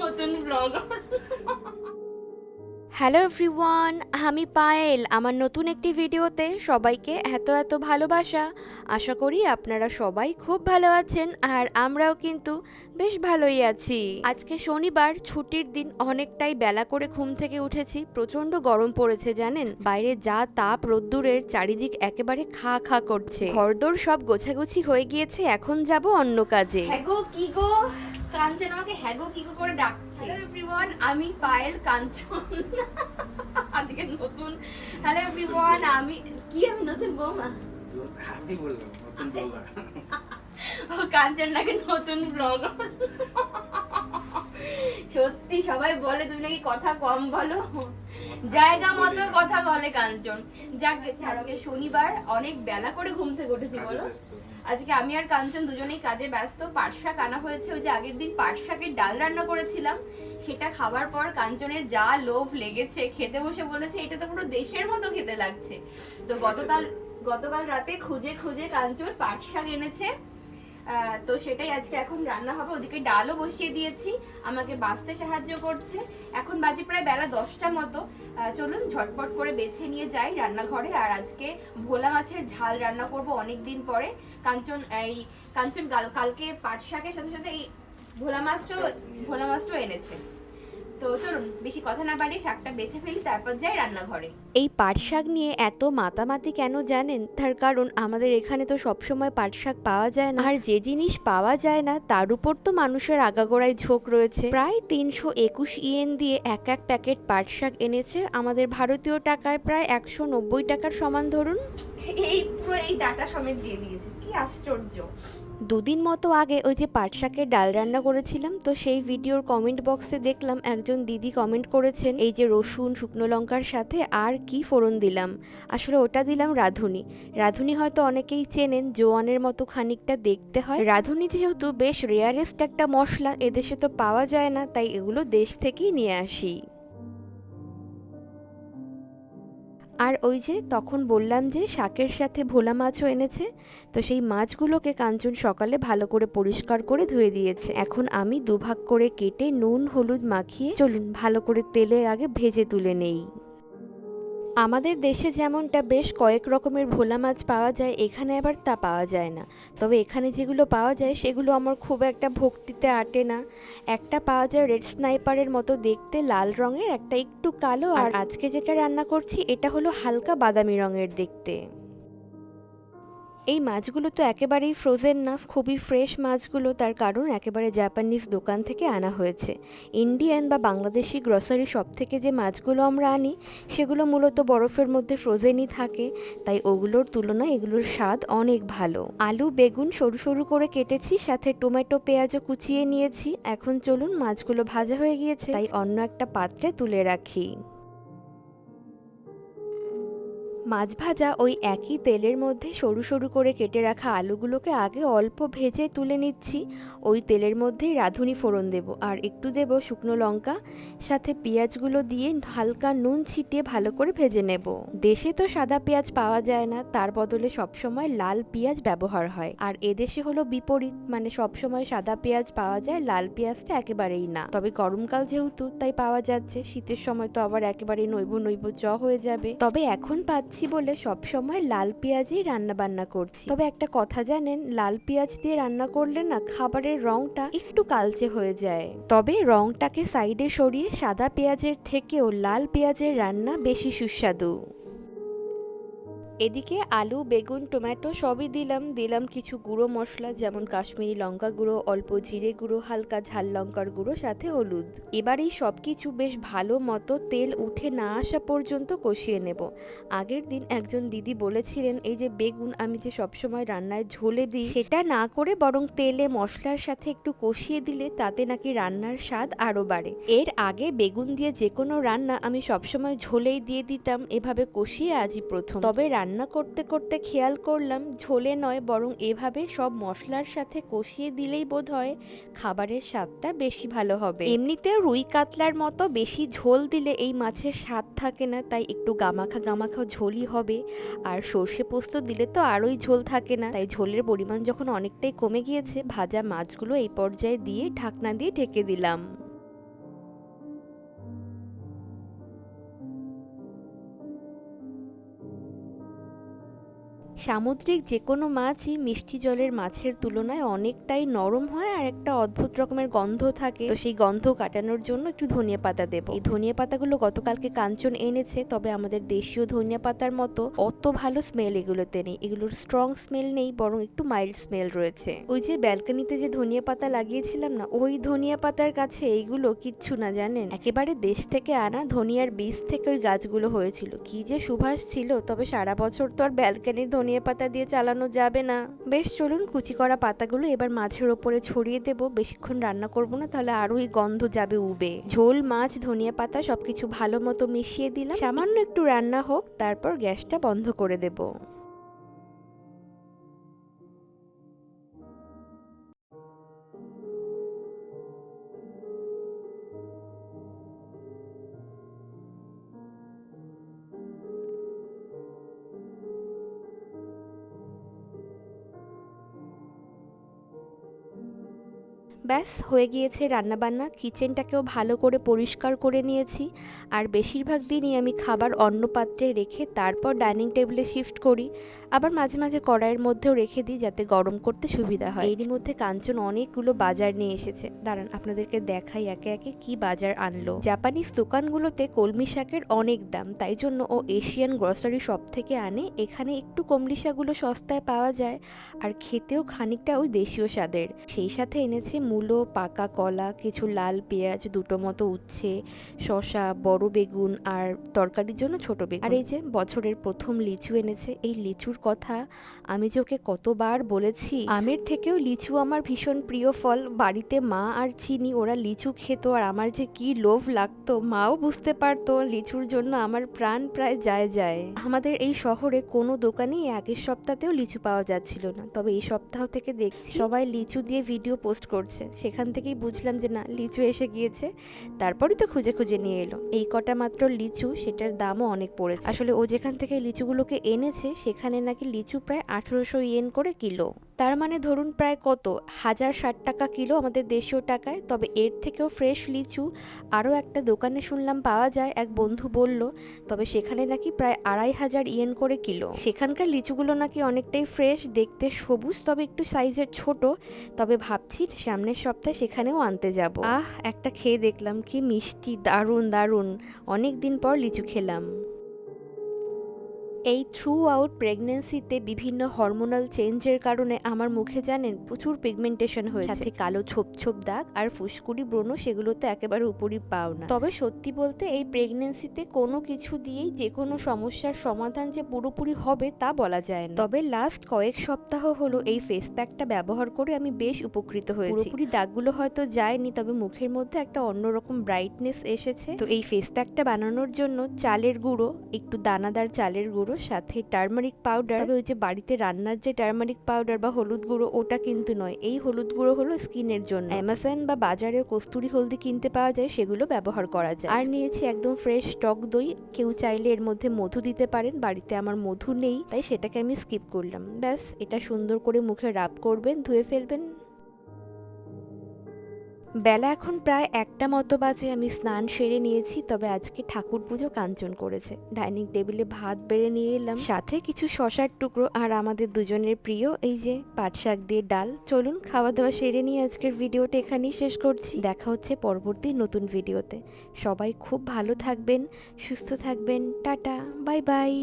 নতুন blogger hello everyone আমি পায়েল। আমার নতুন একটি ভিডিওতে সবাইকে এত এত ভালোবাসা। আশা করি আপনারা সবাই খুব ভালো আছেন আর আমরাও কিন্তু বেশ ভালোই আছি। আজকে শনিবার ছুটির দিন অনেকটাই বেলা করে ঘুম থেকে উঠেছি। প্রচণ্ড গরম পড়েছে জানেন? বাইরে যা তাপ রোদ্দুরের চারিদিক একেবারে খা খা করছে। ঘরদোর সব গোছাগুছি হয়ে গিয়েছে এখন যাব অন্য কাজে। কি গো? কাঞ্চন আমাকে হ্যাগো কি করে ডাকছে? হ্যালো এভরিওয়ান আমি পায়েল কাঞ্চন। আজকে নতুন। হ্যালো এভরিওয়ান আমি কি আমি নতুন বৌমা? আমি বললাম নতুন ব্লগার ও কাঞ্চন নাকি নতুন ব্লগার সত্যি সবাই বলে তুমি নাকি কথা কম বলো। জায়গা মতো কথা বলে কাঞ্চন। যাক আজকে শনিবার অনেক বেলা করে ঘুম থেকে উঠেছি বলো। আজকে আমি আর কাঞ্চন দুজনেই কাজে ব্যস্ত। পাট শাক আনা হয়েছে ওই যে আগের দিন পাট শাকের ডাল রান্না করেছিলাম। সেটা খাবার পর কাঞ্চনের যা লোভ লেগেছে খেতে বসে বলেছে এটা তো পুরো দেশের মতো খেতে লাগছে। তো গতকাল গতকাল রাতে খুঁজে খুঁজে কাঞ্চন পাট শাক এনেছে। তো সেটাই আজকে এখন রান্না হবে। ওদিকে ডালও বসিয়ে দিয়েছি। আমাকে বাঁচতে সাহায্য করছে। এখন বাজে প্রায় বেলা দশটা মতো। চলুন ঝটপট করে বেছে নিয়ে যাই রান্নাঘরে। আর আজকে ভোলা মাছের ঝাল রান্না করব অনেক দিন পরে। কাঞ্চন, এই কাঞ্চন কালকে পাট শাকের সাথে সাথে এই ভোলা মাছটাও ভোলা মাছটাও এনেছে। তো চলুন বেশি কথা না বাড়িয়ে শাকটা বেছে ফেলি তারপর যাই রান্নাঘরে। এই পাট শাক নিয়ে এত মাতামাতি কেন জানেন? তার কারণ আমাদের এখানে তো সবসময় পাট শাক পাওয়া যায় না। আর যে জিনিস পাওয়া যায় না তার উপর তো মানুষের আগাগোড়ায় ঝোঁক রয়েছে। প্রায় তিনশো একুশ ইয়েন দিয়ে এক এক প্যাকেট পাট শাক এনেছে। আমাদের ভারতীয় টাকায় প্রায় একশো নব্বই টাকার সমান ধরুন। এই পুরো এই ডাটা সমেত দিয়ে দিয়েছে কি আশ্চর্য। দুদিন মতো আগে ওই যে পাট শাকের ডাল রান্না করেছিলাম, তো সেই ভিডিওর কমেন্ট বক্সে দেখলাম একজন দিদি কমেন্ট করেছেন, এই যে রসুন, শুকনো লঙ্কার সাথে আর কি ফোড়ন দিলাম। আসলে ওটা দিলাম রাঁধুনি। রাঁধুনি হয়তো অনেকেই চেনেন, জোয়ানের মতো খানিকটা দেখতে হয়। রাঁধুনি যেহেতু বেশ রেয়ারেস্ট একটা মশলা, এদেশে তো পাওয়া যায় না, তাই এগুলো দেশ থেকেই নিয়ে আসি। আর ওই যে তখন বললাম যে শাকের সাথে ভোলা মাছও এনেছে, তো সেই মাছগুলোকে কাঞ্চন সকালে ভালো করে পরিষ্কার করে ধুয়ে দিয়েছে। এখন আমি দুভাগ করে কেটে নুন, হলুদ মাখিয়ে চলুন, ভালো করে তেলে আগে ভেজে তুলে নেই। আমাদের দেশে যেমনটা বেশ কয়েক রকমের ভোলা মাছ পাওয়া যায় এখানে আবার তা পাওয়া যায় না। তবে এখানে যেগুলো পাওয়া যায় সেগুলো আমার খুব একটা ভক্তিতে আটে না। একটা পাওয়া যায় রেড স্নাইপারের মতো দেখতে লাল রঙের একটা একটু কালো আর আজকে যেটা রান্না করছি এটা হলো হালকা বাদামি রঙের দেখতে। এই মাছগুলো তো একেবারেই ফ্রোজেন না, খুবই ফ্রেশ মাছগুলো। তার কারণ একেবারে জাপানিজ দোকান থেকে আনা হয়েছে। ইন্ডিয়ান বা বাংলাদেশি গ্রসারি শপ থেকে যে মাছগুলো আমরা আনি, সেগুলো মূলত বরফের মধ্যে ফ্রোজেনই থাকে। তাই ওগুলোর তুলনায় এগুলোর স্বাদ অনেক ভালো। আলু, বেগুন সরু সরু করে কেটেছি, সাথে টমেটো পেঁয়াজও কুচিয়ে নিয়েছি। এখন চলুন মাছগুলো ভাজা হয়ে গিয়েছে, তাই অন্য একটা পাত্রে তুলে রাখি। মাছ ভাজা ওই একই তেলের মধ্যে সরু সরু করে কেটে রাখা আলুগুলোকে আগে অল্প ভেজে তুলে নিচ্ছি। ওই তেলের মধ্যেই রাঁধুনি ফোড়ন দেব আর একটু দেব শুকনো লঙ্কা। সাথে পেঁয়াজগুলো দিয়ে হালকা নুন ছিটিয়ে ভালো করে ভেজে নেব। দেশে তো সাদা পেঁয়াজ পাওয়া যায় না, তার বদলে সবসময় লাল পেঁয়াজ ব্যবহার হয়। আর এদেশে হলো বিপরীত মানে সবসময় সাদা পেঁয়াজ পাওয়া যায়, লাল পেঁয়াজটা একেবারেই না। তবে গরমকাল যেহেতু, তাই পাওয়া যাচ্ছে। শীতের সময় তো আবার একেবারে নৈব নৈব চ হয়ে যাবে। তবে এখন পাচ্ছি বলে সবসময় লাল পেঁয়াজেই রান্না বান্না করছি। তবে একটা কথা জানেন, লাল পেঁয়াজ দিয়ে রান্না করলে না খাবারের রংটা একটু কালচে হয়ে যায়। তবে রংটাকে সাইডে সরিয়ে সাদা পেঁয়াজের থেকেও লাল পেঁয়াজের রান্না বেশি সুস্বাদু। এদিকে আলু, বেগুন, টমেটো সবই দিলাম। দিলাম কিছু গুঁড়ো মশলা, যেমন কাশ্মীরি লঙ্কা গুঁড়ো, অল্প জিরে গুঁড়ো, হালকা ঝাল লঙ্কার গুঁড়ো, সাথে হলুদ। এবার এই সব কিছু বেশ ভালো মতো তেল উঠে না আসা পর্যন্ত কষিয়ে নেব। আগের দিন একজন দিদি বলেছিলেন, এই যে বেগুন আমি যে সবসময় রান্নায় ঝোলে দিই, সেটা না করে বরং তেলে মশলার সাথে একটু কষিয়ে দিলে তাতে নাকি রান্নার স্বাদ আরও বাড়ে। এর আগে বেগুন দিয়ে যে কোনো রান্না আমি সবসময় ঝোলেই দিয়ে দিতাম, এভাবে কষিয়ে আজই প্রথম। তবে রান্না করতে করতে খেয়াল করলাম ঝোলে নয়, বরং এভাবে সব মশলার সাথে কষিয়ে দিলেই বোধ হয় খাবারের স্বাদটা বেশি ভালো হবে। এমনিতেও রুই কাতলার মতো বেশি ঝোল দিলে এই মাছের স্বাদ থাকে না, তাই একটু গামাখা গামাখা ঝোলই হবে। আর সর্ষে পোস্ত দিলে তো আরোই ঝোল থাকে না, তাই ঝোলের পরিমাণ যখন অনেকটাই কমে গিয়েছে, ভাজা মাছগুলো এই পর্যায়ে দিয়ে ঢাকনা দিয়ে ঢেকে দিলাম। সামুদ্রিক যে কোনো মাছই মিষ্টি জলের মাছের তুলনায় অনেকটাই নরম হয় আর একটা অদ্ভুত রকমের গন্ধ থাকে। তো সেই গন্ধ কাটানোর জন্য একটু ধনিয়া পাতা দেবো। এই ধনিয়া পাতাগুলো গতকালকে কাঞ্চন এনেছে, তবে আমাদের দেশীয় ধনিয়া পাতার মতো অত ভালো স্মেল এগুলোতে নেই। এগুলোর স্ট্রং স্মেল নেই, বরং একটু মাইল্ড স্মেল রয়েছে। ওই যে ব্যালকনিতে যে ধনিয়া পাতা লাগিয়েছিলাম না, ওই ধনিয়া পাতার কাছে এইগুলো কিচ্ছু না জানেন? একেবারে দেশ থেকে আনা ধনিয়ার বীজ থেকে ওই গাছগুলো হয়েছিল। কি যে সুভাষ ছিল, তবে সারা বছর তো আর ব্যালকনির ধনিয়া পাতা দিয়ে চালানো যাবে না। বেশ, চলুন কুচি করা পাতাগুলো এবার মাছের ওপরে ছড়িয়ে দেব। বেশিক্ষণ রান্না করব না, তাহলে আরোই গন্ধ যাবে উবে। ঝোল, মাছ, ধনিয়া পাতা সবকিছু ভালো মতো মিশিয়ে দিলাম। সামান্য একটু রান্না হোক, তারপর গ্যাসটা বন্ধ করে দেব। ব্যাস, হয়ে গিয়েছে রান্নাবান্না। কিচেনটাকেও ভালো করে পরিষ্কার করে নিয়েছি। আর বেশিরভাগ দিনই আমি খাবার অন্য পাত্রে রেখে তারপর ডাইনিং টেবিলে শিফট করি। আবার মাঝে মাঝে কড়াইয়ের মধ্যেও রেখে দিই যাতে গরম করতে সুবিধা হয়। এরই মধ্যে কাঞ্চন অনেকগুলো বাজার নিয়ে এসেছে। দাঁড়ান, আপনাদেরকে দেখাই একে একে কি বাজার আনলো। জাপানিজ দোকানগুলোতে কলমি শাকের অনেক দাম। তাই জন্য ও এশিয়ান গ্রসারি শপ থেকে আনে। এখানে একটু কমলি শাকগুলো সস্তায় পাওয়া যায়। আর খেতেও খানিকটা ওই দেশীয় স্বাদের। সেই সাথে এনেছে মূলো পাকা কলা, কিছু লাল পেঁয়াজ, দুটো মতো উচ্ছে, শসা, বড় বেগুন আর তরকারির জন্য ছোট বেগুন। আর এই যে বছরের প্রথম লিচু এনেছে, এই লিচুর কথা আমি যে ওকে কতবার বলেছি, আমের থেকেও লিচু আমার ভীষণ প্রিয় ফল। বাড়িতে মা আর চিনি, ওরা লিচু খেত আর আমার যে কি লোভ লাগতো, মাও বুঝতে পারতো লিচুর জন্য আমার প্রাণ প্রায় যায় যায়। আমাদের এই শহরে কোনো দোকানেই আগের সপ্তাহতেও লিচু পাওয়া যাচ্ছিল না, তবে এই সপ্তাহ থেকে দেখছি সবাই লিচু দিয়ে ভিডিও পোস্ট করছে। সেখান থেকেই বুঝলাম যে না, লিচু এসে গিয়েছে। তারপরই তো খুঁজে খুঁজে নিয়ে এলো। এই কটা মাত্র লিচু, সেটার দামও অনেক পড়েছে। আসলে ও যেখান থেকে লিচুগুলোকে এনেছে, সেখানে নাকি লিচু প্রায় আঠেরোশো ইয়েন করে কিলো। তার মানে ধরুন প্রায় কত? হাজার ষাট টাকা কিলো আমাদের দেশীয় টাকায়। তবে এর থেকেও ফ্রেশ লিচু আরও একটা দোকানে শুনলাম পাওয়া যায়। এক বন্ধু বলল, তবে সেখানে নাকি প্রায় আড়াই হাজার ইয়েন করে কিলো। সেখানকার লিচুগুলো নাকি অনেকটাই ফ্রেশ দেখতে সবুজ, তবে একটু সাইজের ছোট। তবে ভাবছি সামনের সপ্তাহে সেখানেও আনতে যাব। আহ, একটা খেয়ে দেখলাম কি মিষ্টি, দারুণ দারুণ। অনেক দিন পর লিচু খেলাম। এই থ্রু আউট প্রেগনেন্সিতে বিভিন্ন হরমোনাল চেঞ্জের কারণে আমার মুখে জানেন প্রচুর পিগমেন্টেশন হয়েছে। সাথে কালো ছোপ ছোপ দাগ আর ফুসকুড়ি ব্রণ সেগুলো তো একেবারে উপরই পাও না। তবে সত্যি বলতে এই প্রেগনেন্সিতে কোনো কিছু দিয়েই যে কোনো সমস্যার সমাধান যে পুরোপুরি হবে তা বলা যায় না। তবে লাস্ট কয়েক সপ্তাহ হলো এই ফেস প্যাকটা ব্যবহার করে আমি বেশ উপকৃত হয়েছি। পুরোপুরি দাগগুলো হয়তো যায়নি তবে মুখের মধ্যে একটা অন্যরকম ব্রাইটনেস এসেছে। তো এই ফেস প্যাকটা বানানোর জন্য চালের গুঁড়ো একটু দানাদার চালের গুঁড়ো, সাথে টার্মারিক পাউডার তবে ওই যে বাড়িতে রান্নার যে টার্মারিক পাউডার বা হলুদ গুঁড়ো, ওটা কিন্তু নয়। এই হলুদ গুঁড়ো হলো স্কিনের জন্য। অ্যামাজন বা বাজারে কস্তুরি হলদি কিনতে পাওয়া যায়, সেগুলো ব্যবহার করা যায়। আর নিয়েছি একদম ফ্রেশ টক দই। কেউ চাইলে এর মধ্যে মধু দিতে পারেন। বাড়িতে আমার মধু নেই, তাই সেটাকে আমি স্কিপ করলাম। ব্যাস, এটা সুন্দর করে মুখে রাব করবেন, ধুয়ে ফেলবেন। বেলা এখন প্রায় একটা মতো বাজে, আমি স্নান সেরে নিয়েছি, তবে আজকে ঠাকুর পুজো কাঞ্চন করেছে। ডাইনিং টেবিলে ভাত বেড়ে নিয়ে এলাম। সাথে কিছু শশার টুকরো আর আমাদের দুজনের প্রিয়, এই যে পাট শাক দিয়ে ডাল। চলুন খাওয়া দাওয়া সেরে নিয়ে আজকের ভিডিওটা এখানেই শেষ করছি। দেখা হচ্ছে পরবর্তী নতুন ভিডিওতে। সবাই খুব ভালো থাকবেন, সুস্থ থাকবেন। Tata, bye bye.